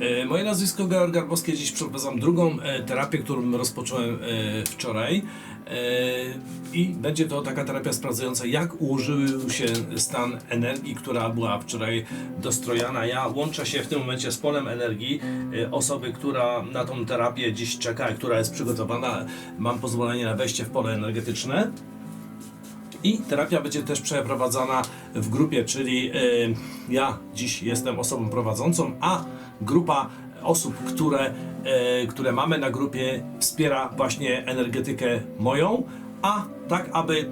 E, Moje nazwisko Georg Garbowski, dziś przeprowadzam drugą e, terapię, którą rozpocząłem e, wczoraj. I będzie to taka terapia sprawdzająca, jak ułożył się stan energii, która była wczoraj dostrojana. Ja łączę się w tym momencie z polem energii osoby, która na tą terapię dziś czeka, która jest przygotowana. Mam pozwolenie na wejście w pole energetyczne. I terapia będzie też przeprowadzana w grupie, czyli y, ja dziś jestem osobą prowadzącą, a grupa osób, które, y, które mamy na grupie wspiera właśnie energetykę moją, a tak aby y,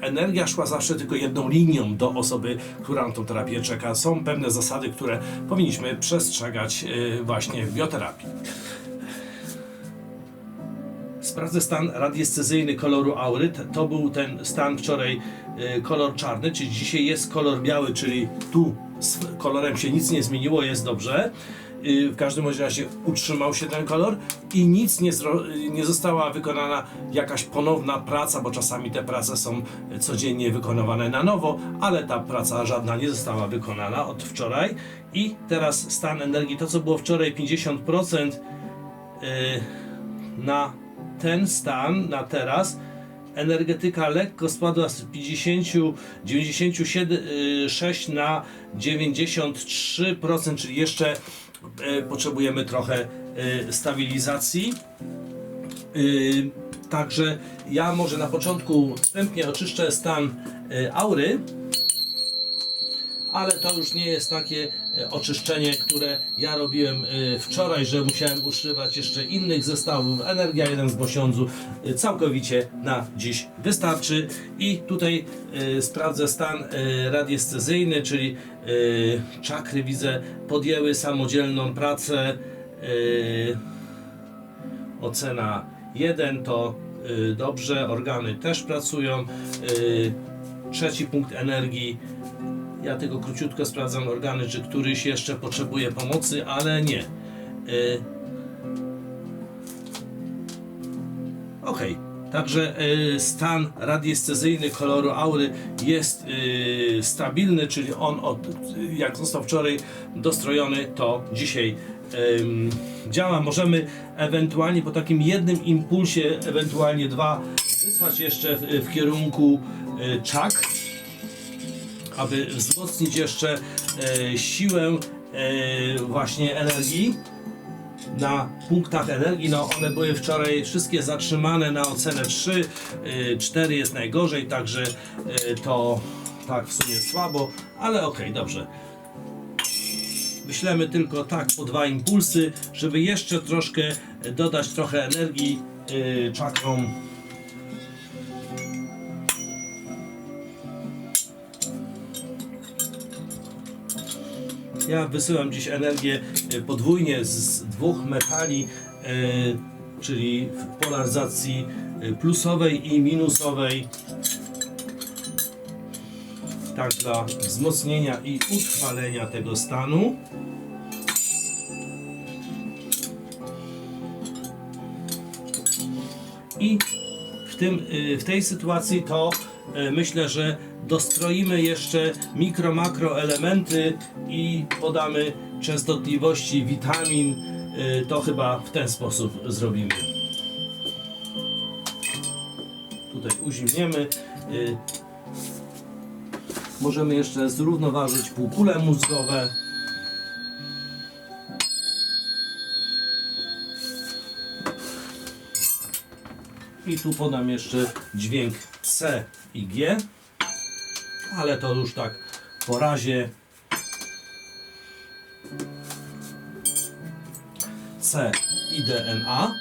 energia szła zawsze tylko jedną linią do osoby, która na tą terapię czeka. Są pewne zasady, które powinniśmy przestrzegać właśnie w bioterapii. Sprawdzę stan radiescezyjny koloru aury. To był ten stan wczoraj y, kolor czarny, czyli dzisiaj jest kolor biały, czyli tu z kolorem się nic nie zmieniło, jest dobrze. Y, W każdym razie utrzymał się ten kolor i nic nie, nie została wykonana jakaś ponowna praca, bo czasami te prace są codziennie wykonywane na nowo, ale ta praca żadna nie została wykonana od wczoraj. I teraz stan energii, to co było wczoraj 50%, y, na ten stan, na teraz, energetyka lekko spadła z 50, 96 na 93%, czyli jeszcze e, potrzebujemy trochę e, stabilizacji. Y, Także ja może na początku wstępnie oczyszczę stan e, aury, ale to już nie jest takie e, oczyszczenie, które ja robiłem e, wczoraj, że musiałem używać jeszcze innych zestawów. Energia 1 z Bosiądzu e, całkowicie na dziś wystarczy. I tutaj sprawdzę stan radiescezyjny, czyli czakry widzę podjęły samodzielną pracę. Ocena 1 to dobrze, organy też pracują. Trzeci punkt energii. Ja tylko króciutko sprawdzam organy, czy któryś jeszcze potrzebuje pomocy, ale nie. Y, Ok, także y, stan radiescezyjny koloru aury jest y, stabilny, czyli on od, jak został wczoraj dostrojony, to dzisiaj ym, działa. Możemy ewentualnie po takim jednym impulsie, ewentualnie dwa, wysłać jeszcze w, w kierunku y, czak, aby wzmocnić jeszcze y, siłę y, właśnie energii na punktach energii, no one były wczoraj wszystkie zatrzymane na ocenę 3, y, 4 jest najgorzej, także y, to tak w sumie słabo, ale okej, dobrze. Wyślemy tylko tak po dwa impulsy, żeby jeszcze troszkę dodać trochę energii y, czakrom. Ja wysyłam dziś energię y, podwójnie z- dwóch metali, y, czyli w polaryzacji y, plusowej i minusowej. Tak dla wzmocnienia i utrwalenia tego stanu. I w, tym, w tej sytuacji to myślę, że dostroimy jeszcze mikro, makro elementy i podamy częstotliwości witamin. Y, To chyba w ten sposób zrobimy. Tutaj uzimniemy. Y, Możemy jeszcze zrównoważyć półkule mózgowe. I tu podam jeszcze dźwięk C i G, ale to już tak po razie. C i DNA.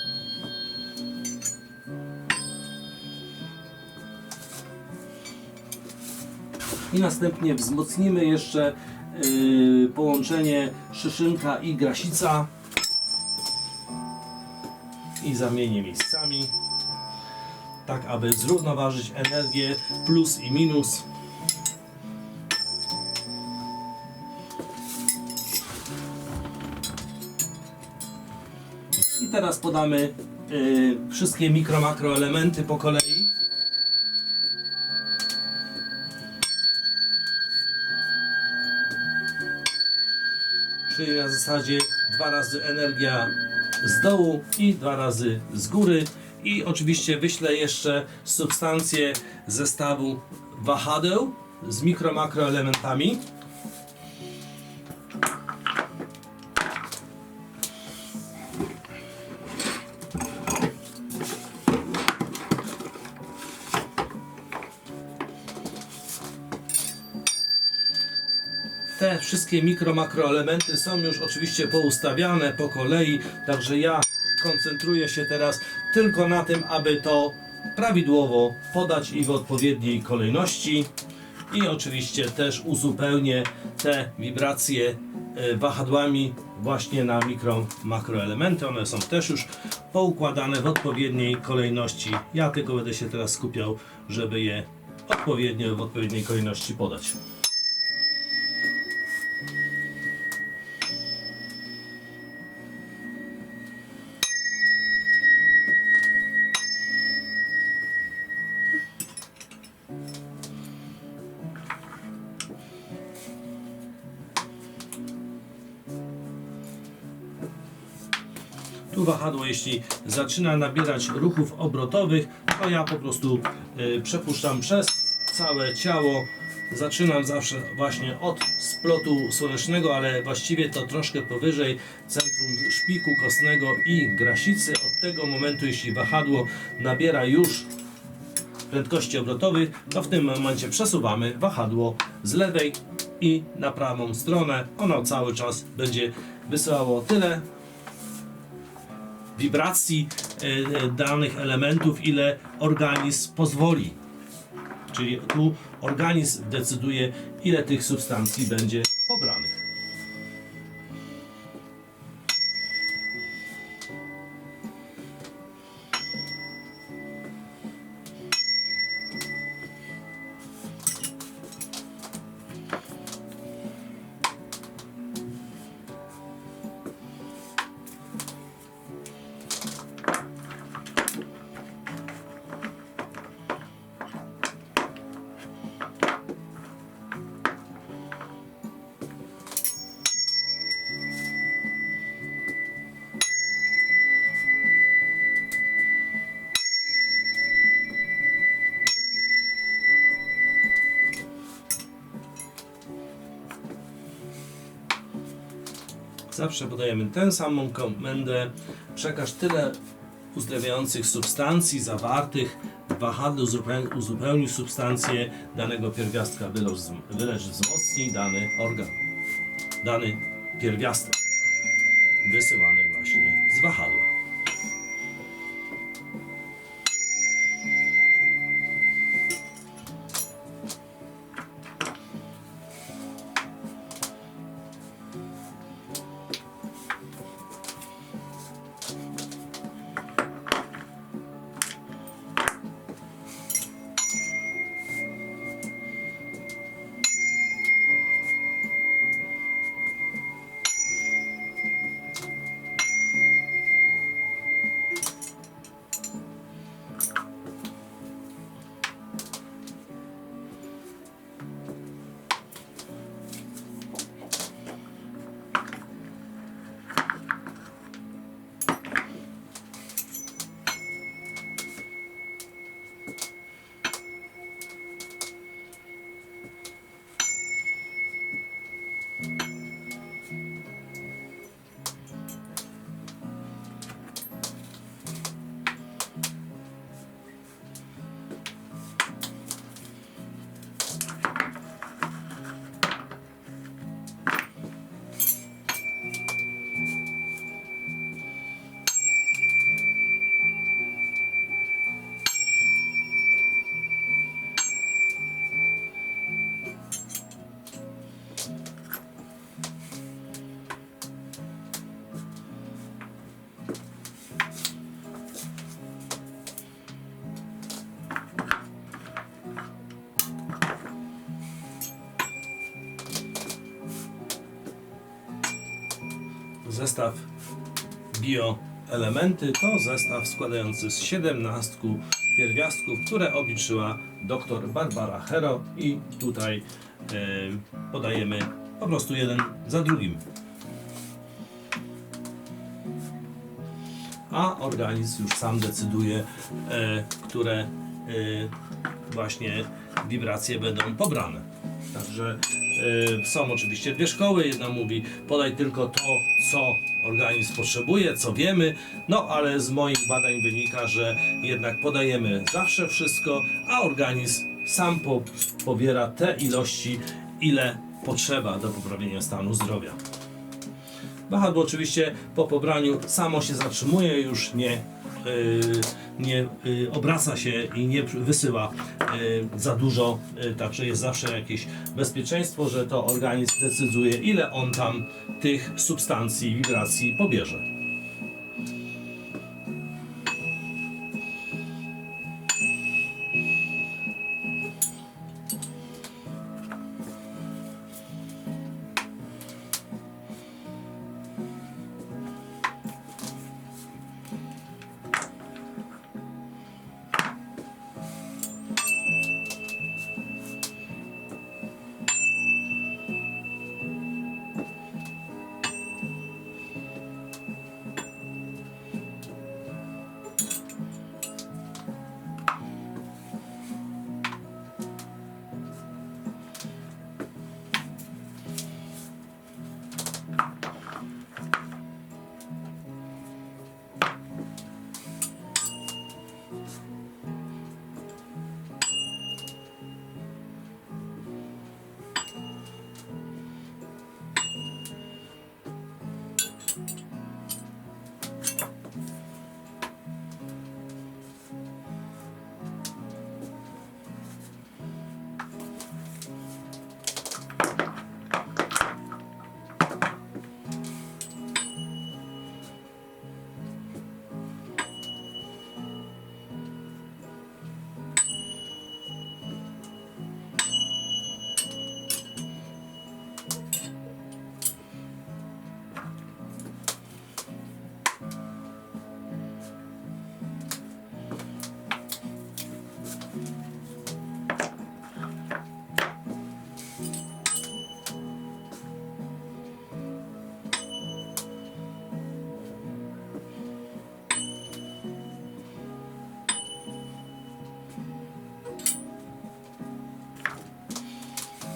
I następnie wzmocnimy jeszcze yy, połączenie szyszynka i grasica i zamienię miejscami tak aby zrównoważyć energię plus i minus. I teraz podamy y, wszystkie mikro, makro elementy po kolei. Czyli na zasadzie dwa razy energia z dołu i dwa razy z góry. I oczywiście wyślę jeszcze substancje zestawu wahadeł z mikro-makroelementami. Te wszystkie mikro, makroelementy są już oczywiście poustawiane po kolei, także ja koncentruję się teraz tylko na tym, aby to prawidłowo podać i w odpowiedniej kolejności. I oczywiście też uzupełnię te wibracje e, wahadłami właśnie na mikro, makroelementy. One są też już poukładane w odpowiedniej kolejności. Ja tylko będę się teraz skupiał, żeby je odpowiednio w odpowiedniej kolejności podać. Tu wahadło, jeśli zaczyna nabierać ruchów obrotowych, to ja po prostu y, przepuszczam przez całe ciało. Zaczynam zawsze właśnie od splotu słonecznego, ale właściwie to troszkę powyżej centrum szpiku kostnego i grasicy. Od tego momentu, jeśli wahadło nabiera już prędkości obrotowych, to w tym momencie przesuwamy wahadło z lewej i na prawą stronę. Ono cały czas będzie wysyłało tyle wibracji e, danych elementów, ile organizm pozwoli. Czyli tu organizm decyduje, ile tych substancji będzie Zawsze podajemy tę samą komendę. Przekaż tyle uzdrawiających substancji zawartych w wahadle, uzupeł- uzupełnij substancję danego pierwiastka, wylecz, wzmocnij dany organ, dany pierwiastek wysyłany właśnie z wahadła. zestaw bioelementy to zestaw składający z 17 pierwiastków, które obliczyła dr Barbara Hero i tutaj e, podajemy po prostu jeden za drugim. A organizm już sam decyduje, e, które e, właśnie wibracje będą pobrane. Także e, są oczywiście dwie szkoły. Jedna mówi podaj tylko to, co organizm potrzebuje, co wiemy, no ale z moich badań wynika, że jednak podajemy zawsze wszystko, a organizm sam po, pobiera te ilości, ile potrzeba do poprawienia stanu zdrowia. Wahadło oczywiście po pobraniu samo się zatrzymuje, już nie, nie yy, obraca się i nie wysyła yy, za dużo, także jest zawsze jakieś bezpieczeństwo, że to organizm decyduje ile on tam tych substancji, wibracji pobierze.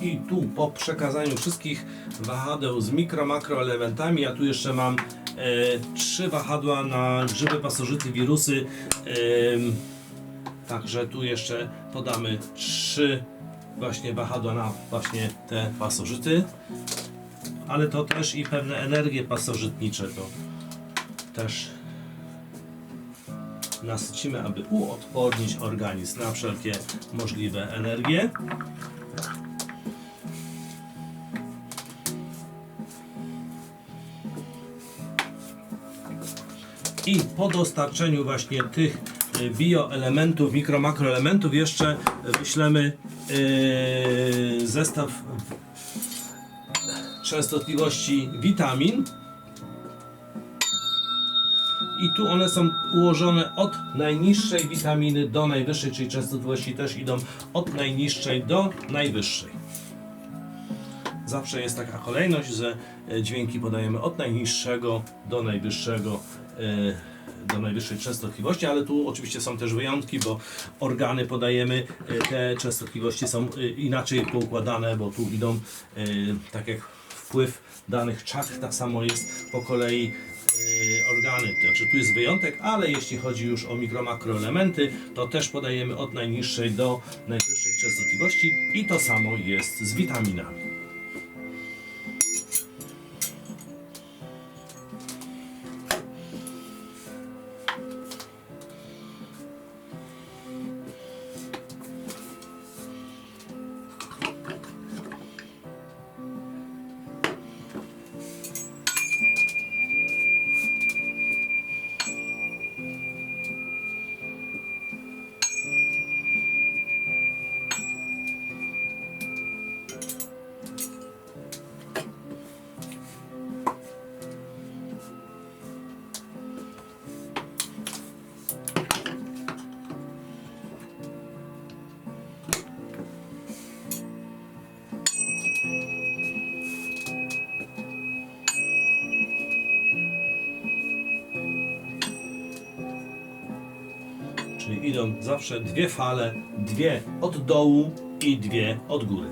I tu po przekazaniu wszystkich wahadeł z mikro, makro elementami, ja tu jeszcze mam e, trzy wahadła na grzyby, pasożyty, wirusy. Em, także tu jeszcze podamy trzy właśnie wahadła na właśnie te pasożyty. Ale to też i pewne energie pasożytnicze to też nasycimy, aby uodpornić organizm na wszelkie możliwe energie. I po dostarczeniu właśnie tych y, bioelementów, mikro, makroelementów jeszcze wyślemy yy, zestaw częstotliwości witamin. I tu one są ułożone od najniższej witaminy do najwyższej, czyli częstotliwości też idą od najniższej do najwyższej. Zawsze jest taka kolejność, że e, dźwięki podajemy od najniższego do najwyższego, e, do najwyższej częstotliwości, ale tu oczywiście są też wyjątki, bo organy podajemy, e, te częstotliwości są inaczej poukładane, bo tu idą, tak jak wpływ danych czakr, tak samo jest po kolei organy. Także tu jest wyjątek, ale jeśli chodzi już o mikro, makroelementy, to też podajemy od najniższej do najwyższej częstotliwości i to samo jest z witaminami. Idą zawsze dwie fale, dwie od dołu i dwie od góry.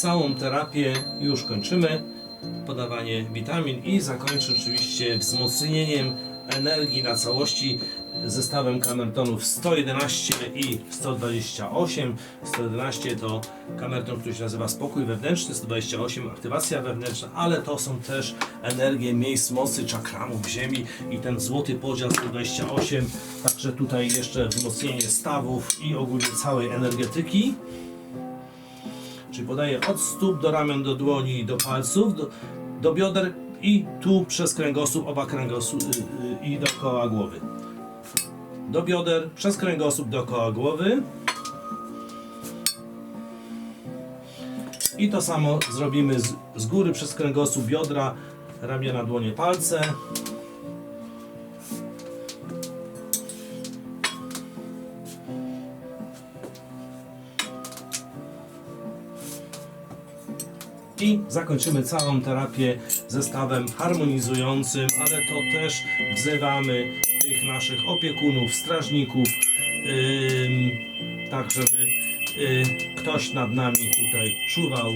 Całą terapię już kończymy. Podawanie witamin i zakończę oczywiście wzmocnieniem energii na całości zestawem kamertonów 111 i 128. 111 to kamerton, który się nazywa spokój wewnętrzny, 128 aktywacja wewnętrzna, ale to są też energie miejsc mocy, czakramów ziemi i ten złoty podział 128. Także tutaj jeszcze wzmocnienie stawów i ogólnie całej energetyki. Czyli podaję od stóp do ramion, do dłoni, do palców, do, do bioder i tu przez kręgosłup, oba kręgosłup y, y, i dookoła głowy. Do bioder, przez kręgosłup dookoła głowy. I to samo zrobimy z, z góry przez kręgosłup, biodra, ramiona, dłonie, palce. I zakończymy całą terapię zestawem harmonizującym, ale to też wzywamy tych naszych opiekunów, strażników, ym, tak żeby y, ktoś nad nami tutaj czuwał.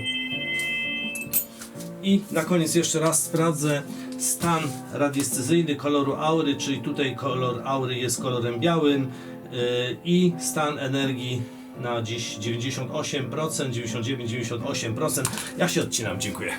I na koniec jeszcze raz sprawdzę stan radiescezyjny koloru aury, czyli tutaj kolor aury jest kolorem białym y, i stan energii na dziś 98%, 99-98%. Ja się odcinam, dziękuję.